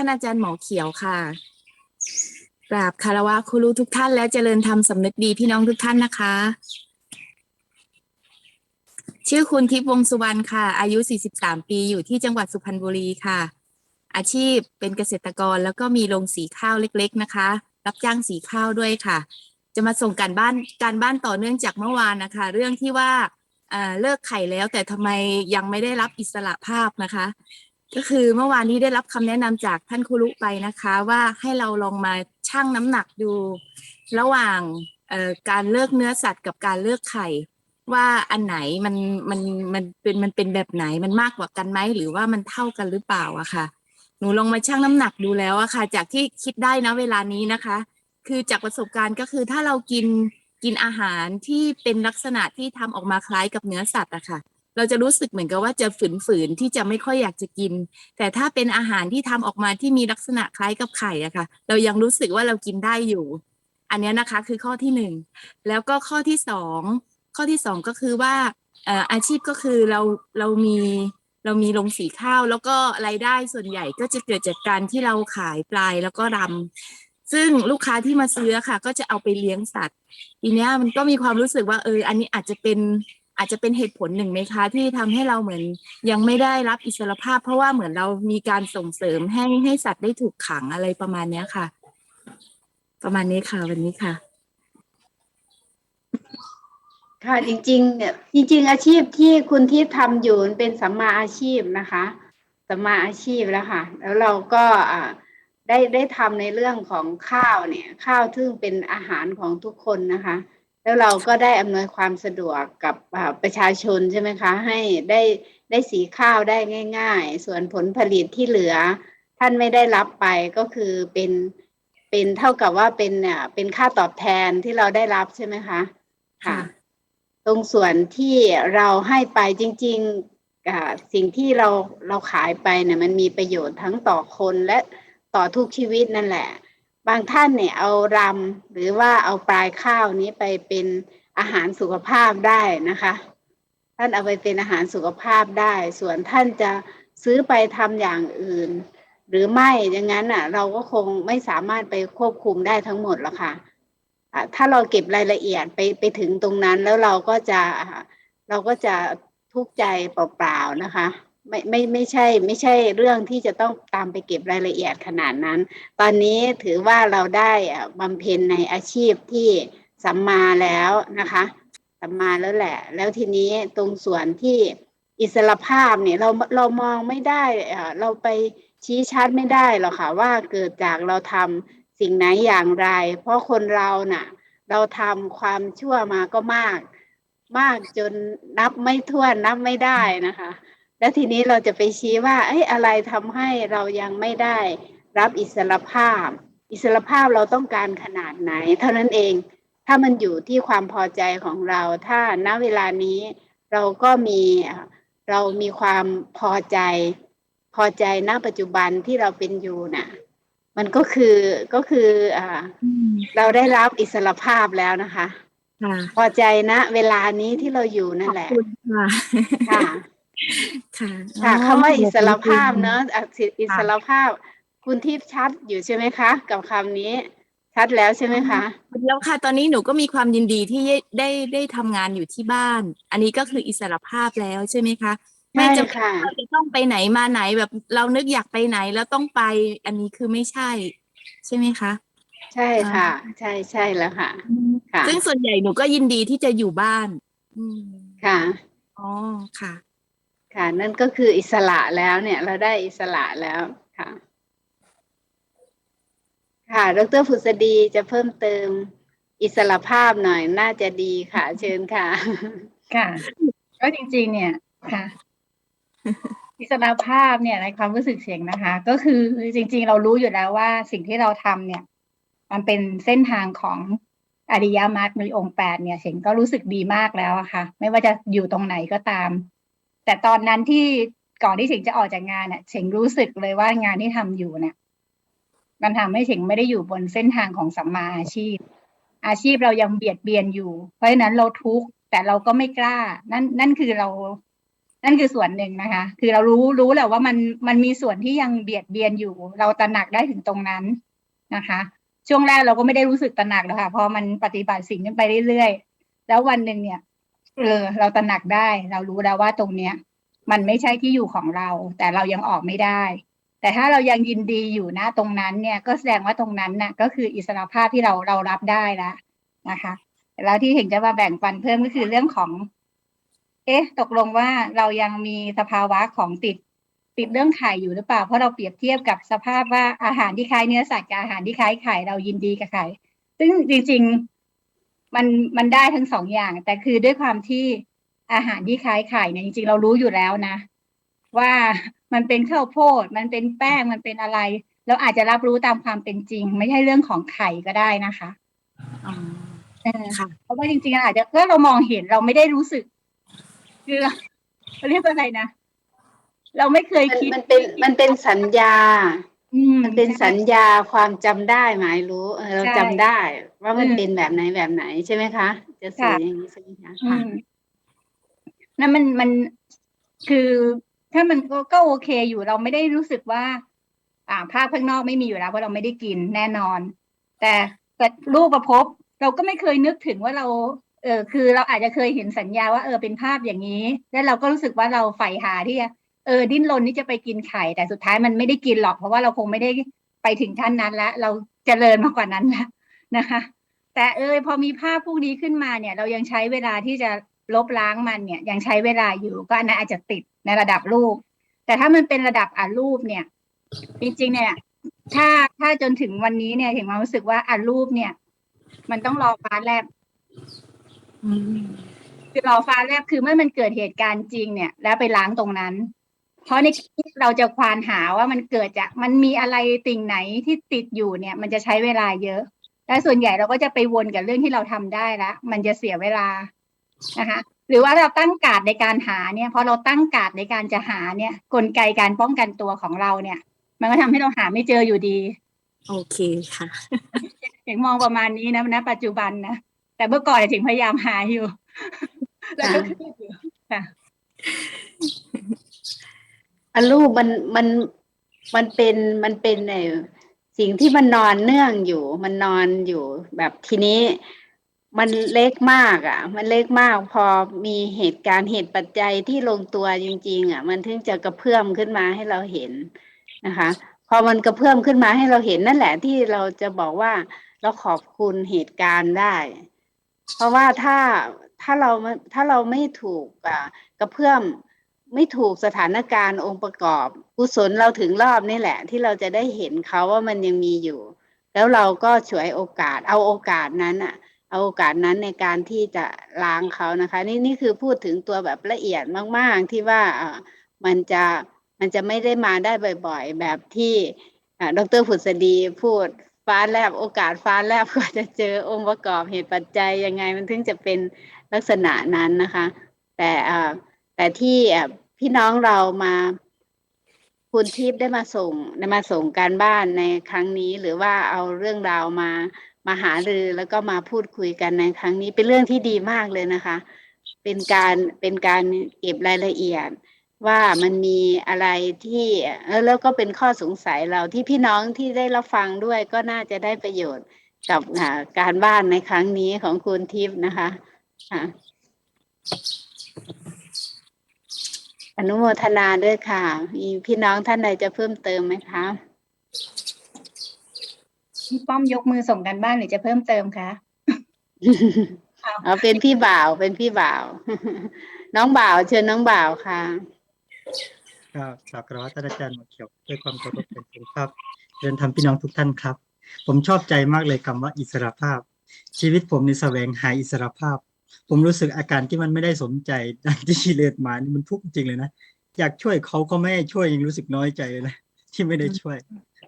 ท่านอาจารย์หมอเขียวค่ะกราบคารวะครูรู้ทุกท่าน และเจริญธรรมสำนึกดีพี่น้องทุกท่านนะคะ ชื่อคุณทิพย์วงสุวรรณค่ะ อายุ 43 ปีอยู่ที่จังหวัดสุพรรณบุรีค่ะ อาชีพเป็นเกษตรกรแล้วก็มีโรงสีข้าวเล็ก ๆ นะคะ รับจ้างสีข้าวด้วยค่ะ จะมาส่งการบ้านการบ้านต่อเนื่องจากเมื่อวานนะคะ เรื่องที่ว่าเอ่อเลิกไข่แล้วแต่ทำไมยังไม่ได้รับอิสระภาพนะคะ ก็คือเมื่อวานนี้ได้รับคำแนะนำจากท่านครูรุไปนะคะ ว่าให้เราลองมาชั่งน้ำหนักดู ระหว่างการเลิกเนื้อสัตว์กับการเลิกไข่ว่าอันไหนมันมันมันเป็นมันเป็นแบบไหนมันมากกว่ากันไหมหรือว่ามันเท่ากันหรือเปล่าอะค่ะ หนูลองมาชั่งน้ำหนักดูแล้วอะค่ะ จากที่คิดได้นะเวลานี้นะคะ คือจากประสบการณ์ก็คือถ้าเรากินกินอาหารที่เป็นลักษณะที่ทำออกมาคล้ายกับเนื้อสัตว์อะค่ะ เราจะรู้สึกเหมือนกับว่าจะฝืนๆที่จะไม่ค่อยอยากจะกิน แต่ถ้าเป็นอาหารที่ทำออกมาที่มีลักษณะคล้ายกับไข่อะค่ะ เรายังรู้สึกว่าเรากินได้อยู่ อันนี้นะคะคือข้อที่หนึ่งแล้วก็ข้อที่สองข้อที่สองก็คือว่าอาชีพก็คือเราเรามีเรามีโรงสีข้าว แล้วก็รายได้ส่วนใหญ่ก็จะเกิดจากการที่เราขายปลายแล้วก็รำซึ่งลูกค้าที่มาซื้อค่ะ ก็จะเอาไปเลี้ยงสัตว์ ทีเนี้ยมันก็มีความรู้สึกว่าเอออันนี้อาจจะเป็น อาจจะเป็นเหตุผลหนึ่งไหมคะ ที่ทำให้เราเหมือนยังไม่ได้รับอิสรภาพ เพราะว่าเหมือนเรามีการส่งเสริมให้ให้สัตว์ได้ถูกขังอะไรประมาณเนี้ยค่ะ ประมาณนี้ค่ะวันนี้ค่ะ ค่ะจริง ๆ เนี่ย จริง ๆ อาชีพที่คุณทิพย์ทำอยู่เป็นสัมมาอาชีพนะคะสัมมาอาชีพแล้วค่ะ แล้วเราก็อ่าได้ได้ทำในเรื่องของข้าวเนี่ย ข้าวซึ่งเป็นอาหารของทุกคนนะคะ แล้วเราก็ได้อำนวยความสะดวกกับอ่าประชาชนใช่ไหมคะ ให้ได้ได้สีข้าวได้ง่าย ๆ ส่วนผลผลิตที่เหลือ ท่านไม่ได้รับไปก็คือเป็นเป็นเท่ากับว่าเป็นเนี่ยเป็นค่าตอบแทนที่เราได้รับใช่ไหมคะค่ะ ตรงส่วนที่เราให้ไปจริงๆอ่าสิ่งที่เราเราขายไปเนี่ยมันมีประโยชน์ทั้งต่อคนและต่อทุกชีวิตนั่นแหละ บางท่านเนี่ยเอารำหรือว่าเอาปลายข้าวนี้ไปเป็นอาหารสุขภาพได้นะคะ ท่านเอาไปเป็นอาหารสุขภาพได้ ส่วนท่านจะซื้อไปทำอย่างอื่น หรือไม่อย่างนั้นอะ เราก็คงไม่สามารถไปควบคุมได้ทั้งหมดหรอกค่ะอะถ้าเราเก็บรายละเอียดไปไปถึงตรงนั้นแล้วเราก็จะเราก็จะทุกข์ใจเปล่าๆนะคะ ไม่ไม่ไม่ใช่ ไม่ใช่เรื่องที่จะต้องตามไปเก็บรายละเอียดขนาดนั้น ตอนนี้ถือว่าเราได้บำเพ็ญในอาชีพที่สัมมาแล้วนะคะสัมมาแล้วแหละ แล้วทีนี้ตรงส่วนที่อิสรภาพเนี่ยเราเรามองไม่ได้เราไปชี้ชัดไม่ได้หรอกค่ะว่าเกิดจากเราทำสิ่งไหนอย่างไร เพราะคนเราน่ะ เราทำความชั่วมาก็มาก มากจนนับไม่ถ้วนนับไม่ได้นะคะ แล้วทีนี้เราจะไปชี้ว่าเอ้ยอะไรทำให้เรายังไม่ได้รับอิสรภาพ อิสรภาพเราต้องการขนาดไหน เท่านั้นเอง ถ้ามันอยู่ที่ความพอใจของเรา ถ้าณเวลานี้เราก็มีเรามีความพอใจ พอใจณปัจจุบันที่เราเป็นอยู่น่ะ มันก็คือก็คืออ่าอืมเราได้รับอิสรภาพแล้วนะคะค่ะพอใจนะ เวลานี้ที่เราอยู่ขนั่อนบแหละคุณค่ะ ค่ะค่ะค่ะอ๋อคำว่าอิสรภาพขอบคุณเนอะอะสิอิสรภาพ คุณทิพย์ชัดอยู่ใช่ไหมคะ กับคำนี้ ชัดแล้วใช่ไหมคะแล้วค่ะ ตอนนี้หนูก็มีความยินดีที่ได้ได้ได้ทำงานอยู่ที่บ้าน อันนี้ก็คืออิสรภาพแล้วใช่ไหมคะไม่ใช่จำเป็นค่ะว่าจะต้องไปไหนมาไหนแบบเรานึกอยากไปไหนแล้วต้องไป อันนี้คือไม่ใช่ ใช่ไหมคะใช่ค่ะ ใช่ใช่แล้วค่ะ ค่ะ ซึ่งส่วนใหญ่หนูก็ยินดีที่จะอยู่บ้านอืมค่ะอ๋อค่ะ ค่ะ นั่นก็คืออิสระแล้วเนี่ย เราได้อิสระแล้วค่ะ ค่ะ ดรผุษดีจะเพิ่มเติมอิสระภาพหน่อยน่าจะดีค่ะ เชิญค่ะ ค่ะก็จริงๆ เนี่ยค่ะ อิสระภาพเนี่ยในความรู้สึกเสียงนะคะ ก็คือจริง ๆ เรารู้อยู่แล้วว่าสิ่งที่เราทำเนี่ย มันเป็นเส้นทางของอริยมรรคในองค์แปดเนี่ย เสียงก็รู้สึกดีมากแล้วอะค่ะ ไม่ว่าจะอยู่ตรงไหนก็ตาม แต่ตอนนั้นที่ก่อนที่เสียงจะออกจากงานเนี่ยเสียงรู้สึกเลยว่างานที่ทำอยู่เนี่ยมันทำให้เสียงไม่ได้อยู่บนเส้นทางของสัมมาอาชีพ อาชีพเรายังเบียดเบียนอยู่ เพราะฉะนั้นเราทุกข์แต่เราก็ไม่กล้า นั่นนั่นคือเรา นั่นคือส่วนหนึ่งนะคะ คือเรารู้รู้แหละว่ามันมันมีส่วนที่ยังเบียดเบียนอยู่ เราตระหนักได้ถึงตรงนั้นนะคะ ช่วงแรกเราก็ไม่ได้รู้สึกตระหนักหรอกค่ะพอมันปฏิบัติสิ่งนี้นไปเรื่อยๆแล้ววันหนึ่งเนี่ย เออ เราตระหนักได้ เรารู้แล้วว่าตรงเนี้ย มันไม่ใช่ที่อยู่ของเรา แต่เรายังออกไม่ได้ แต่ถ้าเรายังยินดีอยู่นะตรงนั้นเนี่ยก็แสดงว่าตรงนั้นน่ะ ก็คืออิสรภาพที่เราเรารับได้แล้วนะคะแล้วที่เห็นจะมาแบ่งปันเพิ่มก็คือเรื่องของ เอ๊ะ ตกลงว่าเรายังมีสภาวะของติดติดเรื่องไข่อยู่หรือเปล่า เพราะเราเปรียบเทียบกับสภาพว่าอาหารที่คล้ายเนื้อสัตว์กับอาหารที่คล้ายไข่เรายินดีกับไข่ ซึ่งจริง ๆ มันมันได้ทั้งสองอย่าง แต่คือด้วยความที่อาหารที่คล้ายไข่เนี่ยจริงๆเรารู้อยู่แล้วนะ ว่ามันเป็นข้าวโพด มันเป็นแป้งมันเป็นอะไรเราอาจจะรับรู้ตามความเป็นจริง ไม่ใช่เรื่องของไข่ก็ได้นะคะอ๋อเออค่ะเพราะว่าจริงๆอาจจะก็เรามองเห็นเราไม่ได้รู้สึก คือเราเขาเรียกว่าอะไรนะเราไม่เคยมันคิดมันเป็นมันเป็นสัญญา อืมมันเป็นสัญญาความจำได้หมายรู้เออเราใช่จำได้ ว่ามันอืมเป็นแบบไหนแบบไหนใช่ไหมคะ จะสื่อค่ะอย่างนี้ใช่ไหมคะอืค่ะ ม นั่นมันมันคือถ้ามันก็ก็โอเคอยู่เราไม่ได้รู้สึกว่า อ่าภาพข้างนอกไม่มีอยู่แล้วเพราะเราไม่ได้กินแน่นอน แต่แต่รูปประพบเราก็ไม่เคยนึกถึงว่าเรา เออคือเราอาจจะเคยเห็นสัญญาว่าเออเป็นภาพอย่างนี้ แล้วเราก็รู้สึกว่าเราใฝ่หาที่จะ เออดิ้นรนที่จะไปกินไข่ แต่สุดท้ายมันไม่ได้กินหรอก เพราะว่าเราคงไม่ได้ไปถึงขั้นนั้นแล้วเราเจริญมากกว่านั้นแล้วนะคะ แต่เออพอมีภาพพวกนี้ขึ้นมาเนี่ย เรายังใช้เวลาที่จะลบล้างมันเนี่ย ยังใช้เวลาอยู่ก็อันนั้นอาจจะติดในระดับรูป แต่ถ้ามันเป็นระดับอ่านรูปเนี่ย จริงๆ เนี่ย ถ้าถ้าจนถึงวันนี้เนี่ยถึงมารู้สึกว่าอ่านรูปเนี่ย มันต้องรอฟ้าแลบอืมคือรอฟ้าแลบคือเมื่อมันเกิดเหตุการณ์จริงเนี่ย แล้วไปล้างตรงนั้น เพราะในที่เราจะควานหาว่ามันเกิดจากมันมีอะไรติ่งไหนที่ติดอยู่เนี่ย มันจะใช้เวลาเยอะและส่วนใหญ่เราก็จะไปวนกับเรื่องที่เราทำได้แล้วมันจะเสียเวลานะคะหรือว่าเราตั้งการดในการหาเนี่ยพอเราตั้งการดในการจะหาเนี่ย กลไกการป้องกันตัวของเราเนี่ย มันก็ทำให้เราหาไม่เจออยู่ดี โอเคค่ะถึงมองประมาณนี้นะณปัจจุบันนะแต่เมื่อก่อนเนี่ยถึงพยายามหาอยู่แล้วก็เครียดอยู่ค่ะ อันรูปมันมันมันเป็นมันเป็นไอสิ่งที่มันนอนเนื่องอยู่ มันนอนอยู่แบบทีนี้มันเล็กมากอะ มันเล็กมากพอมีเหตุการณ์เหตุปัจจัยที่ลงตัวจริง ๆอะ มันถึงจะกระเพื่อมขึ้นมาให้เราเห็นนะคะ พอมันกระเพื่อมขึ้นมาให้เราเห็นนั่นแหละที่เราจะบอกว่าเราขอบคุณเหตุการณ์ได้ เพราะว่าถ้าถ้าเราถ้าเราไม่ถูกกระเพื่อม ไม่ถูกสถานการณ์องค์ประกอบ กุศลเราถึงรอบนี่แหละ ที่เราจะได้เห็นเขาว่ามันยังมีอยู่ แล้วเราก็ฉวยโอกาสเอาโอกาสนั้นอะเอาโอกาสนั้นในการที่จะล้างเขานะคะ นี่นี่คือพูดถึงตัวแบบละเอียดมาก ๆ ที่ว่าอ่ามันจะมันจะไม่ได้มาได้บ่อย ๆ แบบที่อ่าดรผุษดีพูดฟ้าแลบโอกาสฟ้าแลบก็จะเจอองค์ประกอบเหตุปัจจัยยังไงมันถึงจะเป็นลักษณะนั้นนะคะ แต่อ แต่ที่พี่น้องเรามาคุณทิพย์ได้มาส่งได้มาส่งการบ้านในครั้งนี้ หรือว่าเอาเรื่องราวมามาหารือแล้วก็มาพูดคุยกันในครั้งนี้เป็นเรื่องที่ดีมากเลยนะคะ เป็นการเป็นการเก็บรายละเอียด ว่ามันมีอะไรที่แล้วก็เป็นข้อสงสัยเราที่พี่น้องที่ได้รับฟังด้วยก็น่าจะได้ประโยชน์กับการบ้านในครั้งนี้ของคุณทิพย์นะคะค่ะ อนุโมทนาด้วยค่ะ มีพี่น้องท่านใดจะเพิ่มเติมไหมคะพี่ป้อมยกมือส่งกันบ้านหรือจะเพิ่มเติมคะเอาเอาเป็นพี่บ่าวเป็นพี่บ่าว น้องบ่าวเชิญน้องบ่าวค่ะครับกราบกราบท่านอาจารย์หมดเขียวด้วยความเคารพเป็นสุภาพเรียนทำพี่น้องทุกท่านครับ ผมชอบใจมากเลยคำว่าอิสรภาพ ชีวิตผมในแสวงหาอิสรภาพ ผมรู้สึกอาการที่มันไม่ได้สนใจดังที่เลือดมานี่มันทุกข์จริงเลยนะอยากช่วยเขาก็ไม่ให้ช่วยยังรู้สึกน้อยใจเลยนะที่ไม่ได้ช่วย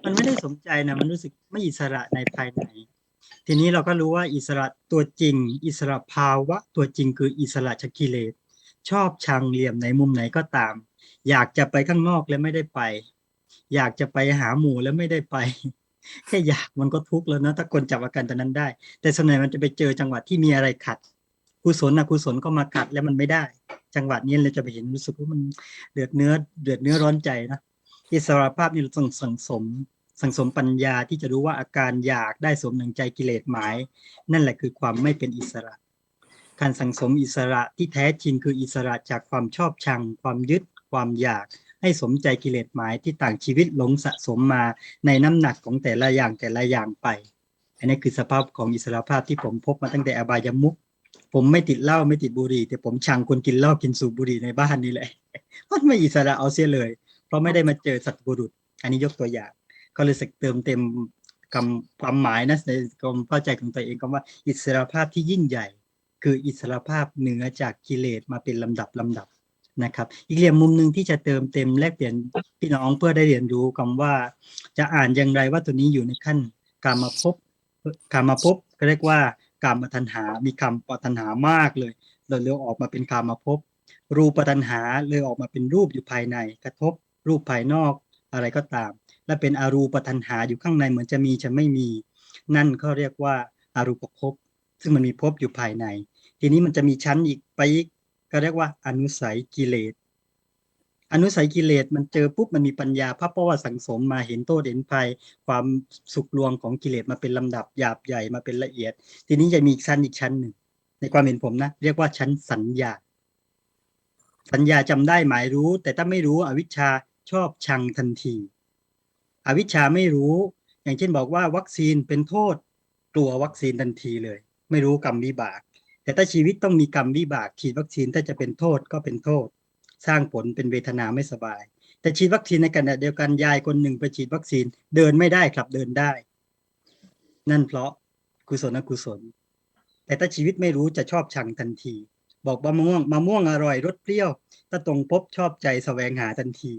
มันไม่ได้สนใจนะมันรู้สึกไม่อิสระในภายใน ทีนี้เราก็รู้ว่าอิสระตัวจริง อิสระภาวะตัวจริงคืออิสระจากกิเลสชอบชังเหลี่ยมไหนมุมไหนก็ตาม อยากจะไปข้างนอกแล้วไม่ได้ไป อยากจะไปหาหมู่แล้วไม่ได้ไปแค่อยากมันก็ทุกข์แล้วนะถ้าคนจับอาการตอนนั้นได้ แต่ส่วนใหญ่มันจะไปเจอจังหวะที่มีอะไรขัด กุศลอกุศลก็มากัดแล้วมันไม่ได้ จังหวะนี้เราจะไปเห็นรู้สึกว่ามันเดือดเนื้อเดือดเนื้อร้อนใจนะอิสระภาพนี่เราต้องสังสมสังสมปัญญาที่จะรู้ว่าอาการอยากได้สมหนึ่งใจกิเลสหมาย นั่นแหละคือความไม่เป็นอิสระ การสังสมอิสระที่แท้จริงคืออิสระจากความชอบชัง ความยึด ความอยาก ให้สมใจกิเลสหมายที่ต่างชีวิตหลงสะสมมาในน้ำหนักของแต่ละอย่างแต่ละอย่างไป อันนี้คือสภาพของอิสระภาพที่ผมพบมาตั้งแต่อบายมุข ผมไม่ติดเหล้าไม่ติดบุหรี่ แต่ผมชังคนกินเหล้ากินสูบบุหรี่ในบ้านนี่แหละมันไม่อิสระเอาเสียเลย เพราะไม่ได้มาเจอสัตว์บุรุษ อันนี้ยกตัวอย่าง ก็เลยสักเติมเต็มคำความหมายนะในความเข้าใจของตัวเองคำว่าอิสระภาพที่ยิ่งใหญ่ คืออิสระภาพเหนือจากกิเลสมาเป็นลำดับลำดับนะครับ อีกเหลี่ยมมุมหนึ่งที่จะเติมเต็มแลกเปลี่ยนพี่น้องเพื่อได้เรียนรู้คำว่า จะอ่านอย่างไรว่าตัวนี้อยู่ในขั้นการมาพบการมาพบก็เรียกว่า การมาทันหา มีคำปทันหามากเลยเราเลือออกมาเป็นการมาพบ รูปตันหาเลยออกมาเป็นรูปอยู่ภายใน กระทบรูปภายนอกอะไรก็ตาม และเป็นอารูปตันหาอยู่ข้างในเหมือนจะมีจะไม่มี นั่นเขาเรียกว่าอารูปภพซึ่งมันมีภพอยู่ภายใน ทีนี้มันจะมีชั้นอีกไปอีกก็เรียกว่าอนุสัยกิเลส อนุสัยกิเลสมันเจอปุ๊บมันมีปัญญาพระเพราะว่าสังสมมาเห็นโทษเห็นภัย ความสุขลวงของกิเลสมาเป็นลำดับหยาบใหญ่มาเป็นละเอียด ทีนี้จะมีอีกชั้นอีกชั้นหนึ่งในความเห็นผมนะเรียกว่าชั้นสัญญา สัญญาจำได้หมายรู้ แต่ถ้าไม่รู้อวิชชาชอบชังทันที อวิชชาไม่รู้ อย่างเช่นบอกว่าวัคซีนเป็นโทษกลัววัคซีนทันทีเลย ไม่รู้กรรมวิบาก แต่ถ้าชีวิตต้องมีกรรมวิบากฉีดวัคซีนถ้าจะเป็นโทษก็เป็นโทษ สร้างผลเป็นเวทนาไม่สบาย แต่ฉีดวัคซีนในขณะเดียวกันยายคนหนึ่งไปฉีดวัคซีนเดินไม่ได้ครับเดินได้ นั่นเพราะกุศลอกุศล แต่ถ้าชีวิตไม่รู้จะชอบชังทันที บอกมะม่วงมะม่วงอร่อยรสเปรี้ยว ถ้าตรงพบชอบใจแสวงหาทันที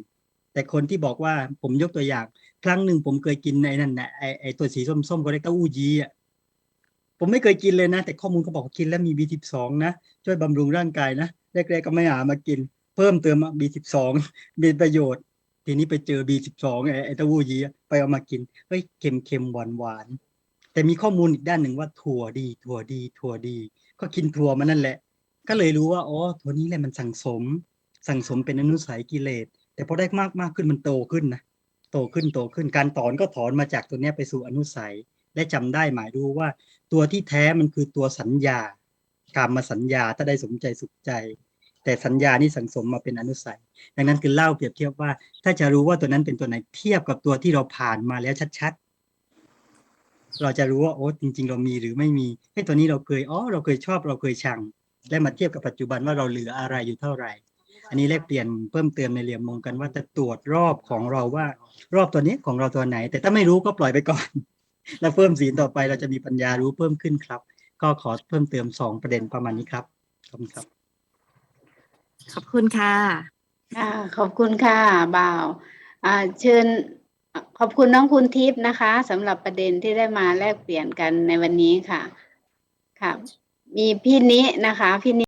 แต่คนที่บอกว่าผมยกตัวอย่าง ครั้งหนึ่งผมเคยกินในนั่นนะไอไอตัวสีส้มๆก็เรียกเต้าอู้ยีอะผมไม่เคยกินเลยนะ แต่ข้อมูลเขาบอกกินแล้วมี B12 นะ ช่วยบำรุงร่างกายนะแรกๆก็ไม่หามากิน เพิ่มเติม B12 มีประโยชน์ ทีนี้ไปเจอ B12 ไอไอเต้าหู้ยี้ไปเอามากินเฮ้ยเค็มเค็มหวานหวานแต่มีข้อมูลอีกด้านหนึ่งว่าถั่วดี ถั่วดี ถั่วดี ก็กินถั่วมันนั่นแหละ ก็เลยรู้ว่าอ๋อถั่วนี้แหละมันสั่งสม สั่งสมเป็นอนุสัยกิเลสแต่พอได้มากมากขึ้นมันโตขึ้นนะโตขึ้นโตขึ้นการถอนก็ถอนมาจากตัวเนี้ยไปสู่อนุสัย และจำได้หมายรู้ว่า ตัวที่แท้มันคือตัวสัญญาการมมาสัญญาถ้าได้สมใจสุขใจ แต่สัญญานี่สังสมมาเป็นอนุสัย ดังนั้นคือเล่าเปรียบเทียบว่า ถ้าจะรู้ว่าตัวนั้นเป็นตัวไหนเทียบกับตัวที่เราผ่านมาแล้วชัดๆ เราจะรู้ว่าโอ้จริง ๆ เรามีหรือไม่มีไอ้ตัวนี้เราเคยอ๋อเราเคยชอบเราเคยชัง และมาเทียบกับปัจจุบันว่าเราเหลืออะไรอยู่เท่าไหร่ อันนี้แลกเปลี่ยนเพิ่มเติมในเหลี่ยมมองกันว่าจะตรวจรอบของเราว่า รอบตัวนี้ของเราตัวไหน แต่ถ้าไม่รู้ก็ปล่อยไปก่อน แล้วเพิ่มศีลต่อไปเราจะมีปัญญารู้เพิ่มขึ้นครับ ก็ขอเพิ่มเติมสองประเด็นประมาณนี้ครับขอบคุณครับ ขอบคุณค่ะค่ะขอบคุณค่ะบ่าวอ่าเชิญขอบคุณน้องคุณทิพย์นะคะสำหรับประเด็นที่ได้มาแลกเปลี่ยนกันในวันนี้ค่ะค่ะ มีพี่นินะคะพี่นิ